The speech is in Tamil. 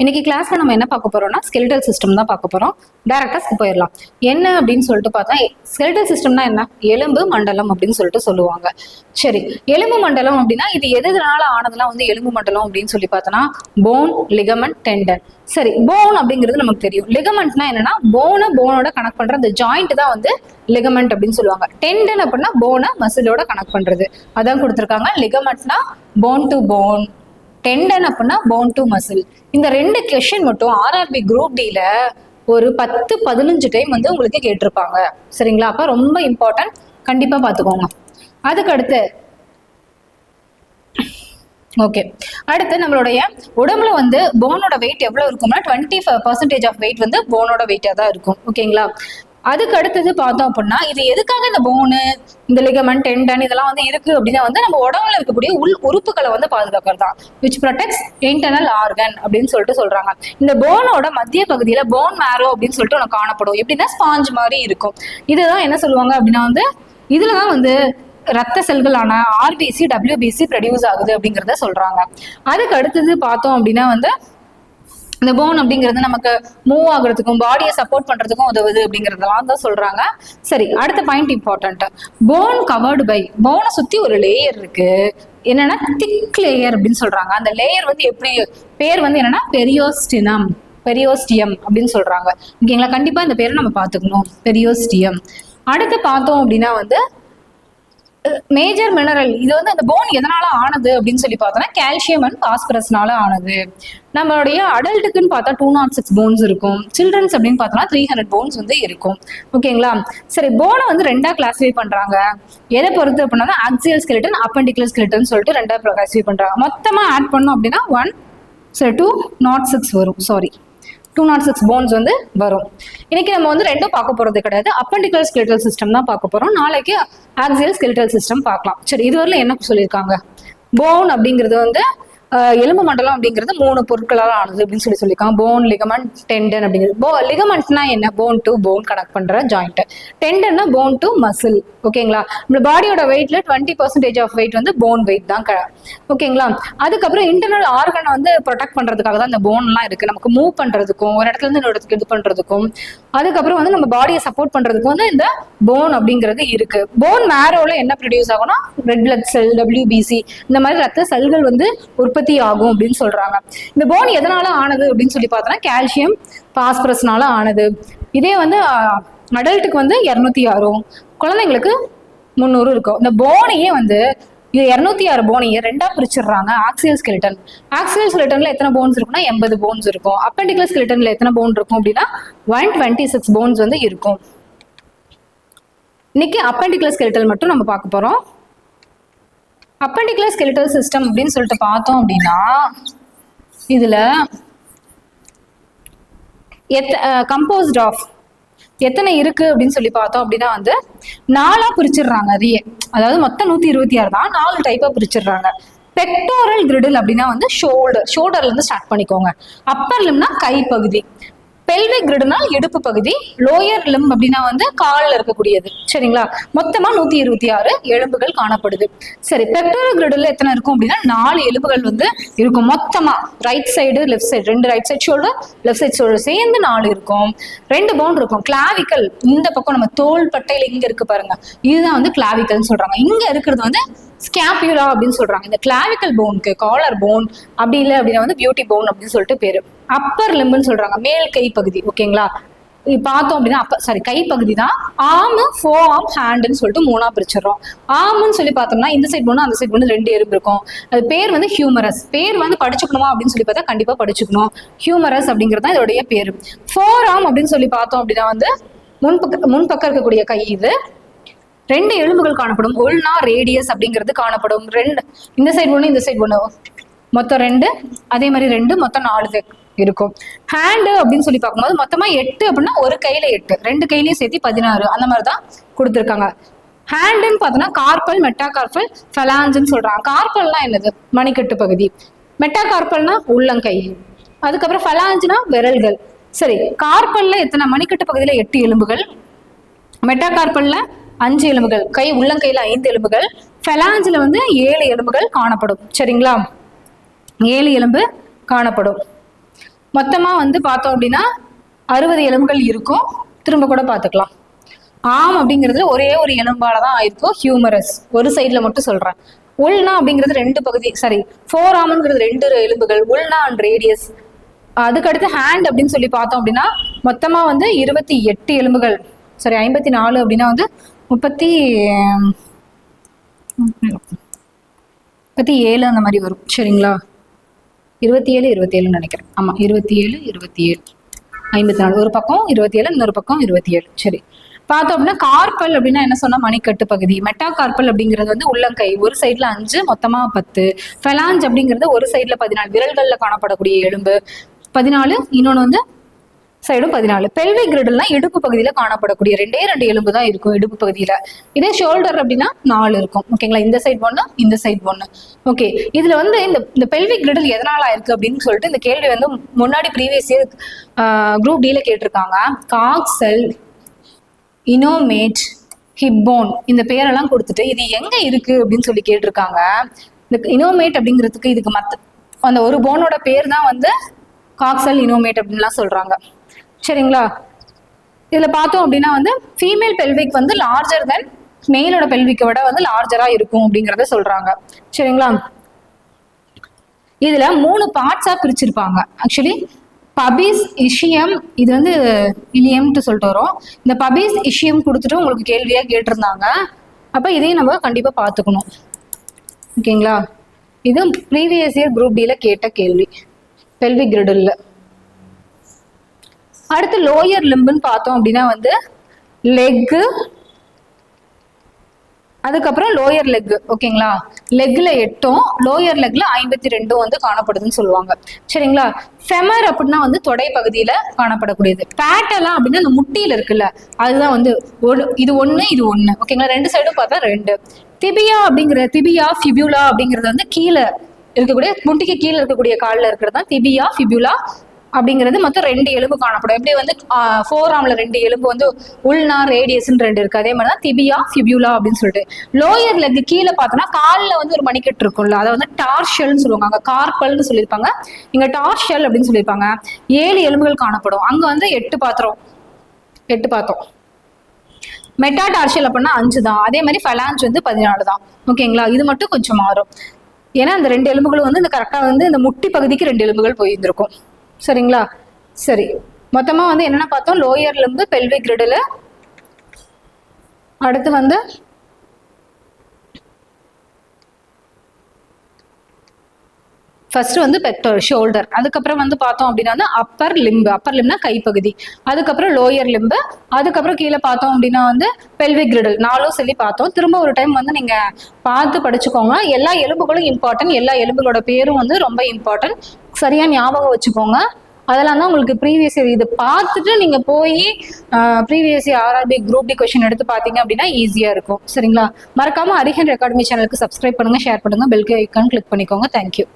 இன்னைக்கு கிளாஸ்ல நம்ம என்ன பார்க்க போறோம்னா ஸ்கெலிட்டல் சிஸ்டம் தான் பார்க்க போறோம். டேரக்டா போயிடலாம். என்ன அப்படின்னு சொல்லிட்டு பார்த்தா ஸ்கெலிட்டல் சிஸ்டம்னா என்ன? எலும்பு மண்டலம் அப்படின்னு சொல்லிட்டு சொல்லுவாங்க. சரி எலும்பு மண்டலம் அப்படின்னா இது எதுனால ஆனதுலாம் வந்து எலும்பு மண்டலம் அப்படின்னு சொல்லி பார்த்தோன்னா போன் லிகமெண்ட் டெண்டன் சரி போன் அப்படிங்கிறது நமக்கு தெரியும். லிகமெண்ட்னா என்னன்னா போனை போனோட கனெக்ட் பண்ற அந்த ஜாயிண்ட் தான் வந்து லிகமெண்ட் அப்படின்னு சொல்லுவாங்க. டெண்டன் அப்படின்னா போனை மசிலோட கனெக்ட் பண்றது. அதான் கொடுத்துருக்காங்க. லிகமெண்ட்னா போன் டு போன் டெண்டன் அப்படின்னா போன் டு மசில் இந்த ரெண்டு கொஷின் மட்டும் ஆர்ஆர்பி குரூப் டில ஒரு பத்து பதினஞ்சு டைம் வந்து உங்களுக்கு கேட்டிருப்பாங்க. சரிங்களா? அப்ப ரொம்ப இம்பார்ட்டன்ட் கண்டிப்பா பாத்துக்கோங்க. அதுக்கடுத்து ஓகே அடுத்து நம்மளுடைய உடம்புல வந்து போனோட வெயிட் எவ்வளவு இருக்கும்னா twenty five percentage of weight வந்து போனோட வெயிட்டாக தான் இருக்கும். ஓகேங்களா அதுக்கு அடுத்தது பார்த்தோம் அப்படின்னா இது எதுக்காக இந்த போனு இந்த லிகமெண்ட் டெண்டன் இதெல்லாம் வந்து இருக்கு அப்படின்னா வந்து நம்ம உடம்புல இருக்கக்கூடிய உள் உறுப்புகளை வந்து பாதுகாக்கிறது தான் விச் ப்ரொடெக்ட்ஸ் இன்டர்னல் ஆர்கன் அப்படின்னு சொல்லிட்டு சொல்றாங்க. இந்த போனோட மத்திய பகுதியில போன் மேரோ அப்படின்னு சொல்லிட்டு ஒன்று காணப்படும். எப்படின்னா ஸ்பாஞ்ச் மாதிரி இருக்கும். இதுதான் என்ன சொல்லுவாங்க அப்படின்னா வந்து இதுலதான் வந்து ரத்த செல்களான ஆர்பிசி டபிள்யூபிசி ப்ரொடியூஸ் ஆகுது அப்படிங்கிறத சொல்றாங்க. அதுக்கு அடுத்தது பார்த்தோம் அப்படின்னா வந்து இந்த போன் அப்படிங்கிறது நமக்கு மூவ் ஆகுறதுக்கும் பாடியை சப்போர்ட் பண்றதுக்கும் உதவுது அப்படிங்கறதெல்லாம் தான் சொல்றாங்க. சரி அடுத்த point important bone covered by போனை சுத்தி ஒரு லேயர் இருக்கு. என்னன்னா திக் லேயர் அப்படின்னு சொல்றாங்க. அந்த லேயர் வந்து எப்படி பேர் வந்து என்னன்னா பெரியோஸ்டினம் பெரியோஸ்டியம் அப்படின்னு சொல்றாங்க. ஓகேங்களா? கண்டிப்பா இந்த பேரை நம்ம பார்த்துக்கணும். பெரியோஸ்டியம் அடுத்து பார்த்தோம் அப்படின்னா வந்து மேஜர் மினரல் இது வந்து அந்த போன் எதனால ஆனது அப்படின்னு சொல்லி பார்த்தோம்னா கால்சியம் அண்ட் பாஸ்பரஸ்னால ஆனது. நம்மளுடைய அடல்ட்டுக்குன்னு பார்த்தா டூ நாட் சிக்ஸ் போன்ஸ் இருக்கும். சில்ட்ரன்ஸ் அப்படின்னு பார்த்தோம்னா த்ரீ ஹண்ட்ரட் போன்ஸ் வந்து இருக்கும். ஓகேங்களா சரி போனை வந்து ரெண்டா கிளாஸிஃபை பண்றாங்க. எதை பொறுத்து அப்படின்னா ஆக்சியல் ஸ்கெலிட்டன் அப்பண்டிகுலர் ஸ்கெலிட்டன் சொல்லிட்டு ரெண்டா கிளாஸிஃபை பண்றாங்க. மொத்தமா ஆட் பண்ணோம் அப்படின்னா ஒன் சரி டூ நாட் சிக்ஸ் வரும். Sorry two naught six bones வந்து வரும். இன்னைக்கு நம்ம வந்து ரெண்டும் பார்க்க போறது கிடையாது. அப்பண்டிகுலர் ஸ்கெலிட்டல் சிஸ்டம் தான் பார்க்க போறோம். நாளைக்கு ஆக்சியல் ஸ்கெலிட்டல் சிஸ்டம் பார்க்கலாம். சரி இதுவரையில என்ன சொல்லியிருக்காங்க? போன் அப்படிங்கிறது வந்து எலும்பு மண்டலம் அப்படிங்கிறது மூணு பொருட்களால் ஆனது அப்படின்னு சொல்லி சொல்லியிருக்காங்க. போன் லிகமெண்ட் டெண்டன் அப்படிங்கிறது. போ லிகமெண்ட்னா என்ன? போன் டு போன் கனெக்ட் பண்ற ஜாயிண்ட் டெண்டன்னா போன் டு மசில் ஓகேங்களா நம்ம பாடியோட வெயிட்ல டுவெண்ட்டி பர்சன்டேஜ் ஆஃப் வெயிட் வந்து போன் வெயிட் தான் ஓகேங்களா அதுக்கப்புறம் இன்டர்னல் ஆர்கனை வந்து ப்ரொடெக்ட் பண்றதுக்காக தான் இந்த போன்லாம் இருக்கு. நமக்கு மூவ் பண்றதுக்கும் ஒரு இடத்துல இருந்து இன்னொரு இடத்துக்கு இது பண்றதுக்கும் அதுக்கப்புறம் வந்து நம்ம பாடியை சப்போர்ட் பண்றதுக்கு வந்து இந்த போன் அப்படிங்கிறது இருக்கு. போன் மேரோல என்ன ப்ரொடியூஸ் ஆகும்னா ரெட் பிளட் செல் டபிள்யூபிசி இந்த மாதிரி ரத்த செல்கள் வந்து உற்பத்தி ஆகும் அப்படின்னு சொல்றாங்க. இந்த போன் எதனால ஆனது அப்படின்னு சொல்லி பார்த்தோம்னா கால்சியம் பாஸ்பரஸ்னால ஆனது. இதே வந்து அடல்ட்டுக்கு வந்து இரநூத்தி ஆறும் குழந்தைங்களுக்கு முந்நூறு இருக்கும். இந்த போனையே வந்து இது இரநூத்தி ஆறு போனையை ரெண்டா பிரிச்சிடுறாங்க. ஆக்சியல் ஸ்கெலிட்டன் ஆக்சியல் ஸ்கெலிட்டன்ல எத்தனை போன்ஸ் இருக்கும்னா எண்பது போன்ஸ் இருக்கும். அப்பெண்டிகுலர் ஸ்கெலிட்டன்ல எத்தனை போன் இருக்கும் அப்படின்னா ஒன் டுவெண்ட்டி சிக்ஸ் போன்ஸ் வந்து இருக்கும். இன்னைக்கு அப்பெண்டிகுலர் ஸ்கெலிட்டல் மட்டும் நம்ம பார்க்க போறோம். அப்பண்டிகுலர் ஸ்கெலிட்டல் சிஸ்டம் அப்படின்னு சொல்லிட்டு பார்த்தோம் அப்படின்னா இதுல எத்த கம்போஸ்ட் ஆஃப் எத்தனை இருக்கு அப்படின்னு சொல்லி பார்த்தோம் அப்படின்னா வந்து நாலா பிரிச்சிடுறாங்க அதையே அதாவது மொத்தம் நூத்தி இருபத்தி ஆறு தான் நாலு டைப்பா பிரிச்சிடுறாங்க. பெக்டோரல் கிரிடில் அப்படின்னா வந்து ஷோல்டர் ஷோல்டர்ல இருந்து ஸ்டார்ட் பண்ணிக்கோங்க. அப்பர் லிம்னா கைப்பகுதி. பெல்விக் கிரிடுனா இடுப்பு பகுதி லோயர் லிம் அப்படின்னா வந்து காலில் இருக்கக்கூடியது. சரிங்களா? மொத்தமா நூத்தி இருபத்தி ஆறு எலும்புகள் காணப்படுது. சரி பெக்டோரல் கிரிடுல எத்தனை இருக்கும் அப்படின்னா நாலு எலும்புகள் வந்து இருக்கும். மொத்தமா ரைட் சைடு லெஃப்ட் சைடு ரெண்டு right side shoulder left side shoulder சேர்ந்து நாலு இருக்கும். ரெண்டு பவுன் இருக்கும். கிளாவிக்கல் இந்த பக்கம் நம்ம தோல் பட்டையில இங்க இருக்கு பாருங்க. இதுதான் வந்து கிளாவிக்கல்னு சொல்றாங்க. இங்க இருக்கிறது வந்து ஸ்கேப்யூலா அப்படின்னு சொல்றாங்க. இந்த கிளாவிக்கல் போனுக்கு காலர் போன் அப்படி இல்லை அப்படின்னா வந்து பியூட்டி போன் அப்படின்னு சொல்லிட்டு பேரு. அப்பர் லிம்புன்னு சொல்றாங்க. மேல் கை பகுதி ஓகேங்களா? பார்த்தோம் அப்படின்னா அப்ப சாரி கைப்பகுதி தான். ஆம் ஃபோ ஆம் ஹேண்டுன்னு சொல்லிட்டு மூணா பிரிச்சிடறோம். ஆம்னு சொல்லி பார்த்தோம்னா இந்த சைட் ஒன்று அந்த சைட் ஒன்று ரெண்டு எறும்பு இருக்கும். அது பேர் வந்து ஹியூமரஸ் பேர் வந்து படிச்சுக்கணுமா அப்படின்னு சொல்லி பார்த்தா கண்டிப்பா படிச்சுக்கணும். ஹியூமரஸ் அப்படிங்கிறது தான் இதோடைய பேர். ஃபோர் ஆம் அப்படின்னு சொல்லி பார்த்தோம் அப்படின்னா வந்து முன்பக்க முன்பக்கம் இருக்கக்கூடிய கை இது. ரெண்டு எலும்புகள் காணப்படும். ஒல்னா ரேடியஸ் அப்படிங்கிறது காணப்படும். ரெண்டு இந்த சைடு ஒன்று இந்த சைடு ஒன்று மொத்தம் ரெண்டு. அதே மாதிரி ரெண்டு மொத்தம் நாலு இருக்கும். ஹேண்டு அப்படின்னு சொல்லி பார்க்கும்போது மொத்தமா எட்டு அப்படின்னா ஒரு கையில எட்டு. ரெண்டு கையிலையும் சேர்த்து பதினாறு. அந்த மாதிரி தான் கொடுத்துருக்காங்க ஹேண்டுன்னு பார்த்தோன்னா கார்பல் மெட்டாகார்பல் ஃபெலாஞ்சுன்னு சொல்றாங்க. கார்பல்னா என்னது? மணிக்கட்டு பகுதி. மெட்டாகார்பல்னா உள்ளங்கை. அதுக்கப்புறம் ஃபெலாஞ்சுனா விரல்கள். சரி கார்பல்ல எத்தனை? மணிக்கட்டு பகுதியில் எட்டு எலும்புகள். மெட்டாகார்பல்ல அஞ்சு எலும்புகள் கை உள்ளங்கையில் ஐந்து எலும்புகள் ஃபெலாஞ்சில் வந்து ஏழு எலும்புகள் காணப்படும். சரிங்களா? ஏழு எலும்பு காணப்படும். மொத்தமாக வந்து பார்த்தோம் அப்படின்னா அறுபது எலும்புகள் இருக்கும். திரும்ப கூட பார்த்துக்கலாம். ஆம் அப்படிங்கிறது ஒரே ஒரு எலும்பால தான் ஆயிருக்கும். ஹியூமரஸ் ஒரு சைடில் மட்டும் சொல்கிறேன் உள்னா அப்படிங்கிறது ரெண்டு பகுதி சாரி ஃபோர் ஆம்ங்கிறது ரெண்டு எலும்புகள் உள்னா அண்ட் ரேடியஸ் அதுக்கடுத்து ஹேண்ட் அப்படின்னு சொல்லி பார்த்தோம் அப்படின்னா மொத்தமாக வந்து இருபத்தி எட்டு எலும்புகள். சாரி ஐம்பத்தி நாலு அப்படின்னா வந்து முப்பத்தி முப்பத்தி ஏழு அந்த மாதிரி வரும். சரிங்களா? இருபத்தி ஏழு இருபத்தி ஏழுன்னு நினைக்கிறேன். ஆமாம் இருபத்தி ஏழு இருபத்தி ஏழு. ஐம்பத்தி நாலு. ஒரு பக்கம் இருபத்தி ஏழு இன்னொரு பக்கம் இருபத்தி ஏழு. சரி. பார்த்தோம் அப்படின்னா கார்பல் அப்படின்னா என்ன சொன்னா? மணிக்கட்டு பகுதி. மெட்டா கார்பல் அப்படிங்கிறது வந்து உள்ளங்கை. ஒரு சைட்ல அஞ்சு மொத்தமா பத்து. ஃபெலாஞ்ச் அப்படிங்கிறது ஒரு சைட்ல பதினாலு. விரல்கள்ல காணப்படக்கூடிய எலும்பு. பதினாலு இன்னொன்று வந்து சைடும் பதினாலு. பெல்வி கிரிடல்னா இடுப்பு பகுதியில் காணப்படக்கூடிய ரெண்டே ரெண்டு எலும்பு தான் இருக்கும் இடுப்பு பகுதியில். இதே ஷோல்டர் அப்படின்னா நாலு இருக்கும். ஓகேங்களா இந்த சைடு ஒன்று இந்த சைடு ஒன்று ஓகே இதில் வந்து இந்த இந்த பெல்வி கிரிடல் எதனால இருக்கு அப்படின்னு சொல்லிட்டு இந்த கேள்வி வந்து முன்னாடி ப்ரீவியஸ் இயர் குரூப் டியில் கேட்டிருக்காங்க. காக்செல் இனோமேட் ஹிப்போன் இந்த பேரெல்லாம் கொடுத்துட்டு இது எங்க இருக்கு அப்படின்னு சொல்லி கேட்டிருக்காங்க. இந்த இனோமேட் அப்படிங்கிறதுக்கு இதுக்கு மத்த அந்த ஒரு போனோட பேர் தான் வந்து காக்சல் இனோமேட் அப்படின்லாம் சொல்றாங்க. சரிங்களா? இதில் பார்த்தோம் அப்படின்னா வந்து ஃபீமேல் பெல்விக் வந்து லார்ஜர் தென் மேலோட பெல்விக்கை விட வந்து லார்ஜராக இருக்கும் அப்படிங்கிறத சொல்கிறாங்க சரிங்களா? இதில் மூணு பார்ட்ஸாக பிரிச்சிருப்பாங்க. ஆக்சுவலி பபீஸ் இஷியம் இது வந்து இலியம்ட்டு சொல்லிட்டு வரும். இந்த பபீஸ் இஷியம் கொடுத்துட்டு உங்களுக்கு கேள்வியாக கேட்டிருந்தாங்க. அப்போ இதையும் நம்ம கண்டிப்பாக பார்த்துக்கணும். ஓகேங்களா? இது ப்ரீவியஸ் இயர் குரூப் டியில் கேட்ட கேள்வி. பெல்வி கிரிடல்ல அடுத்து லோயர் லிம்புன்னு பார்த்தோம் அப்படின்னா வந்து லெக்கு அதுக்கப்புறம் லோயர் லெக் ஓகேங்களா? லெக்ல எட்டும் லோயர் லெக்ல ஐம்பத்தி ரெண்டும் வந்து காணப்படுதுன்னு சொல்லுவாங்க. சரிங்களா? ஃபெமர் அப்படின்னா வந்து தொடை பகுதியில காணப்படக்கூடியது. பேட்டெல்லாம் அப்படின்னா அந்த முட்டியில இருக்குல்ல அதுதான் வந்து ஒரு இது ஒண்ணு இது ஒண்ணு. ஓகேங்களா? ரெண்டு சைடும் பார்த்தா ரெண்டு. திபியா அப்படிங்கிற திபியா ஃபிபியூலா அப்படிங்கிறது வந்து கீழே இருக்கக்கூடிய முட்டிக்கு கீழே இருக்கக்கூடிய காலில் இருக்கிறது தான் திபியா ஃபிபியூலா அப்படிங்கிறது மொத்தம் ரெண்டு எலும்பு காணப்படும். எப்படி வந்து ஃபோர் ஆம்ல ரெண்டு எலும்பு வந்து உள்னா ரேடியஸ்ன்னு ரெண்டு இருக்கு. அதே மாதிரி தான் திபியா ஃபிபியூலா அப்படின்னு சொல்லிட்டு. லோயர் லெக் கீழே பார்த்தோன்னா காலில் வந்து ஒரு மணிக்கட்டு இருக்கும்ல. அதை வந்து டார்ஷல்னு சொல்லுவாங்க. அங்கே கார்பல்னு சொல்லியிருப்பாங்க. இங்கே டார்ஷல் அப்படின்னு சொல்லியிருப்பாங்க. ஏழு எலும்புகள் காணப்படும். அங்கே வந்து எட்டு பாத்திரம். எட்டு பார்த்தோம் மெட்டாடார்ஷியல் அப்படின்னா அஞ்சு தான் அதே மாதிரி ஃபலான்ஸ் வந்து பதினாலு தான் ஓகேங்களா? இது மட்டும் கொஞ்சம் மாறும். ஏன்னா அந்த ரெண்டு எலும்புகளும் வந்து இந்த கரெக்டாக வந்து இந்த முட்டி பகுதிக்கு ரெண்டு எலும்புகள் போயிருந்திருக்கும். சரிங்களா? சரி. மொத்தமாக வந்து என்னென்ன பார்த்தோம்? லோயர் லிம்பு பெல்விக் கிரிடில் அடுத்து வந்து ஃபர்ஸ்ட் வந்து பெக்டோர் ஷோல்டர் அதுக்கப்புறம் வந்து பார்த்தோம் அப்படின்னா வந்து அப்பர் லிம்பு அப்பர் லிம்னா கைப்பகுதி. அதுக்கப்புறம் லோயர் லிம்பு அதுக்கப்புறம் கீழே பார்த்தோம் அப்படின்னா வந்து பெல்விக் கிரிடல் நாலும் சொல்லி பார்த்தோம். திரும்ப ஒரு டைம் வந்து நீங்கள் பார்த்து படிச்சுக்கோங்க. எல்லா எலும்புகளும் இம்பார்ட்டன்ட் எல்லா எலும்புகளோட பேரும் வந்து ரொம்ப இம்பார்ட்டன்ட் சரியா ஞாபகம் வச்சுக்கோங்க. அதெல்லாம் தான் உங்களுக்கு ப்ரீவியஸ் இயர் இது பார்த்துட்டு நீங்க போய் previous year RRB group D question எடுத்து பார்த்தீங்க அப்படின்னா ஈஸியா இருக்கும். சரிங்களா? மறக்காம அரிஹன் அகாடமி சேனலுக்கு சப்ஸ்கிரைப் பண்ணுங்க ஷேர் பண்ணுங்க பெல் ஐக்கான் கிளிக் பண்ணிக்கோங்க. Thank you